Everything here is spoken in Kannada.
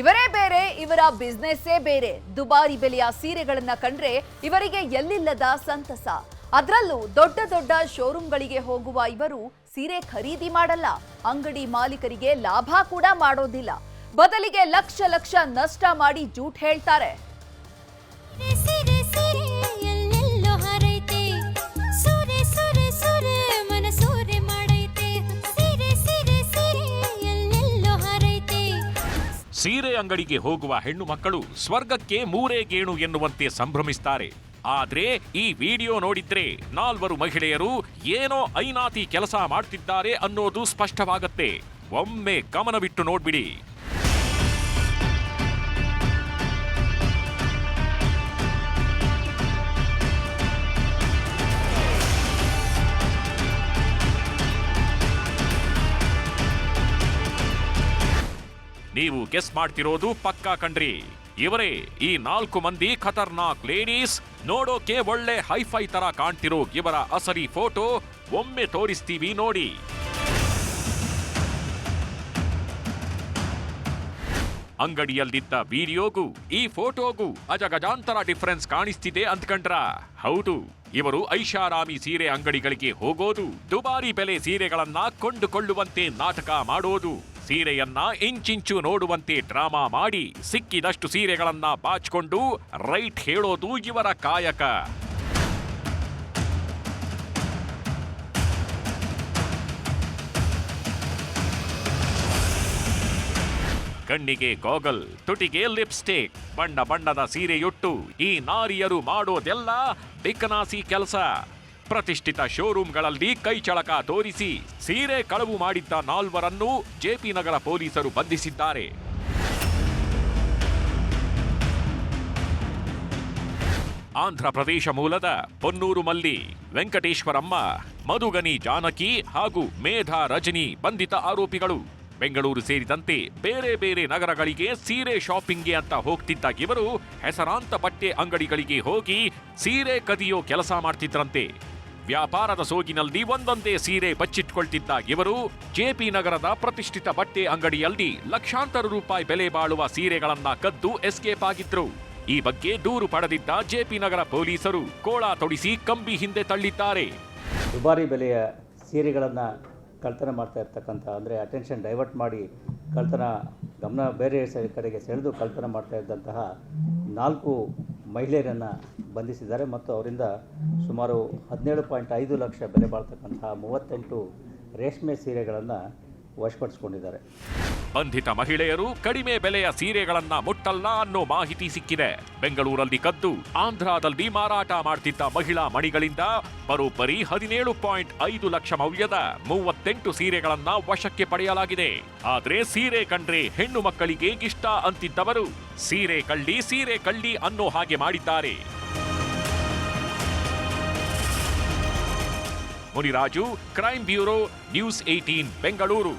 ಇವರೇ ಬೇರೆ, ಇವರ ಬಿಸ್ನೆಸ್ಸೇ ಬೇರೆ. ದುಬಾರಿ ಬೆಲೆಯ ಸೀರೆಗಳನ್ನ ಕಂಡ್ರೆ ಇವರಿಗೆ ಎಲ್ಲಿಲ್ಲದ ಸಂತಸ. ಅದರಲ್ಲೂ ದೊಡ್ಡ ದೊಡ್ಡ ಶೋರೂಮ್ಗಳಿಗೆ ಹೋಗುವ ಇವರು ಸೀರೆ ಖರೀದಿ ಮಾಡಲ್ಲ. ಅಂಗಡಿ ಮಾಲೀಕರಿಗೆ ಲಾಭ ಕೂಡ ಮಾಡೋದಿಲ್ಲ. ಬದಲಿಗೆ ಲಕ್ಷ ಲಕ್ಷ ನಷ್ಟ ಮಾಡಿ ಜೂಟ್ ಹೇಳ್ತಾರೆ. ಸೀರೆ ಅಂಗಡಿಗೆ ಹೋಗುವ ಹೆಣ್ಣು ಮಕ್ಕಳು ಸ್ವರ್ಗಕ್ಕೆ ಮೂರೇ ಗೇಣು ಎನ್ನುವಂತೆ ಸಂಭ್ರಮಿಸ್ತಾರೆ. ಆದ್ರೆ ಈ ವಿಡಿಯೋ ನೋಡಿದ್ರೆ ನಾಲ್ವರು ಮಹಿಳೆಯರು ಏನೋ ಐನಾತಿ ಕೆಲಸ ಮಾಡ್ತಿದ್ದಾರೆ ಅನ್ನೋದು ಸ್ಪಷ್ಟವಾಗತ್ತೆ. ಒಮ್ಮೆ ಗಮನವಿಟ್ಟು ನೋಡ್ಬಿಡಿ. ನೀವು ಗೆಸ್ ಮಾಡ್ತಿರೋದು ಪಕ್ಕಾ ಕಣ್ರಿ. ಇವರೇ ಈ ನಾಲ್ಕು ಮಂದಿ ಖತರ್ನಾಕ್ ಲೇಡೀಸ್ ನೋಡೋಕೆ ಒಳ್ಳೆ ಹೈಫೈ ತರ ಕಾಣ್ತಿರೋ ಇವರ ಅಸರಿ ಫೋಟೋ ಒಮ್ಮೆ ತೋರಿಸ್ತೀವಿ ನೋಡಿ. ಅಂಗಡಿಯಲ್ಲಿದ್ದ ವಿಡಿಯೋಗೂ ಈ ಫೋಟೋಗೂ ಅಜಗಜಾಂತರ ಡಿಫರೆನ್ಸ್ ಕಾಣಿಸ್ತಿದೆ ಅಂದ್ಕಂಡ್ರ ಹೌದು, ಇವರು ಐಷಾರಾಮಿ ಸೀರೆ ಅಂಗಡಿಗಳಿಗೆ ಹೋಗೋದು, ದುಬಾರಿ ಬೆಲೆ ಸೀರೆಗಳನ್ನ ಕೊಂಡುಕೊಳ್ಳುವಂತೆ ನಾಟಕ ಮಾಡೋದು. ಸೀರೆಯನ್ನ ಇಂಚಿಂಚು ನೋಡುವಂತೆ ಡ್ರಾಮಾ ಮಾಡಿ ಸಿಕ್ಕಿದಷ್ಟು ಸೀರೆಗಳನ್ನ ಬಾಚಿಕೊಂಡು ರೈಟ್ ಹೇಳೋದು ಇವರ ಕಾಯಕ. ಕಣ್ಣಿಗೆ ಗೋಗಲ್, ತುಟಿಗೆ ಲಿಪ್ಸ್ಟಿಕ್, ಬಣ್ಣ ಬಣ್ಣದ ಸೀರೆಯುಟ್ಟು ಈ ನಾರಿಯರು ಮಾಡೋದೆಲ್ಲ ಬಿಕನಾಸಿ ಕೆಲಸ. ಪ್ರತಿಷ್ಠಿತ ಶೋರೂಂಗಳಲ್ಲಿ ಕೈಚಳಕ ತೋರಿಸಿ, ಸೀರೆ ಕಳವು ಮಾಡಿದ್ದ ನಾಲ್ವರನ್ನು ಜೆಪಿ ನಗರ ಪೊಲೀಸರು ಬಂಧಿಸಿದ್ದಾರೆ. ಆಂಧ್ರಪ್ರದೇಶ ಮೂಲದ ಪೊನ್ನೂರು ಮಲ್ಲಿ, ವೆಂಕಟೇಶ್ವರಮ್ಮ, ಮಧುಗನಿ ಜಾನಕಿ ಹಾಗೂ ಮೇಧಾ ರಜನಿ ಬಂಧಿತ ಆರೋಪಿಗಳು. ಬೆಂಗಳೂರು ಸೇರಿದಂತೆ ಬೇರೆ ಬೇರೆ ನಗರಗಳಿಗೆ ಸೀರೆ ಶಾಪಿಂಗ್ಗೆ ಅಂತ ಹೋಗ್ತಿದ್ದ ಇವರು ಹೆಸರಾಂತ ಬಟ್ಟೆ ಅಂಗಡಿಗಳಿಗೆ ಹೋಗಿ ಸೀರೆ ಕದಿಯೋ ಕೆಲಸ ಮಾಡ್ತಿದ್ರಂತೆ. ವ್ಯಾಪಾರದ ಸೋಗಿನಲ್ಲಿ ಒಂದೊಂದೇ ಸೀರೆ ಬಚ್ಚಿಟ್ಕೊಳ್ತಿದ್ದ ಇವರು ಜೆಪಿ ನಗರದ ಪ್ರತಿಷ್ಠಿತ ಬಟ್ಟೆ ಅಂಗಡಿಯಲ್ಲಿ ಲಕ್ಷಾಂತರ ರೂಪಾಯಿ ಬೆಲೆ ಬಾಳುವ ಸೀರೆಗಳನ್ನ ಕದ್ದು ಎಸ್ಕೇಪ್ ಆಗಿದ್ರು. ಈ ಬಗ್ಗೆ ದೂರು ಪಡೆದಿದ್ದ ಜೆಪಿ ನಗರ ಪೊಲೀಸರು ಕೋಳ ತೊಡಿಸಿ ಕಂಬಿ ಹಿಂದೆ ತಳ್ಳಿದ್ದಾರೆ. ದುಬಾರಿ ಬೆಲೆಯ ಸೀರೆಗಳನ್ನು ಕಳ್ತನ ಮಾಡ್ತಾ ಇರ್ತಕ್ಕಂಥ, ಅಂದರೆ ಅಟೆನ್ಷನ್ ಡೈವರ್ಟ್ ಮಾಡಿ ಕಳ್ತನ, ಗಮನ ಬೇರೆ ಕಡೆಗೆ ಸೆಳೆದು ಕಳ್ತನ ಮಾಡ್ತಾ ಇದ್ದಂತಹ ನಾಲ್ಕು ಮಹಿಳೆಯರನ್ನು ಬಂಧಿಸಿದ್ದಾರೆ ಮತ್ತು ಅವರಿಂದ ಸುಮಾರು ಹದಿನೇಳು ಪಾಯಿಂಟ್ ಐದು ಲಕ್ಷ ಬೆಲೆ ಬಾಳ್ತಕ್ಕಂತಹ ಮೂವತ್ತೆಂಟು ರೇಷ್ಮೆ ಸೀರೆಗಳನ್ನು ವಶಪಡಿಸಿಕೊಂಡಿದ್ದಾರೆ. ಬಂಧಿತ ಮಹಿಳೆಯರು ಕಡಿಮೆ ಬೆಲೆಯ ಸೀರೆಗಳನ್ನ ಮುಟ್ಟಲ್ಲ ಅನ್ನೋ ಮಾಹಿತಿ ಸಿಕ್ಕಿದೆ. ಬೆಂಗಳೂರಲ್ಲಿ ಕದ್ದು, ಆಂಧ್ರದಲ್ಲಿ ಮಾರಾಟ ಮಾಡ್ತಿದ್ದ ಮಹಿಳಾ ಮಣಿಗಳಿಂದ ಬರೋಬ್ಬರಿ ಹದಿನೇಳು ಪಾಯಿಂಟ್ ಐದು ಲಕ್ಷ ಮೌಲ್ಯದ ಮೂವತ್ತೆಂಟು ಸೀರೆಗಳನ್ನ ವಶಕ್ಕೆ ಪಡೆಯಲಾಗಿದೆ. ಆದ್ರೆ ಸೀರೆ ಕಂಡ್ರೆ ಹೆಣ್ಣು ಮಕ್ಕಳಿಗೆ ಇಷ್ಟ ಅಂತಿದ್ದವರು, ಸೀರೆ ಕಳ್ಳಿ ಸೀರೆ ಕಳ್ಳಿ ಅನ್ನೋ ಹಾಗೆ ಮಾಡಿದ್ದಾರೆ. Muniraju crime bureau news eighteen Bengaluru.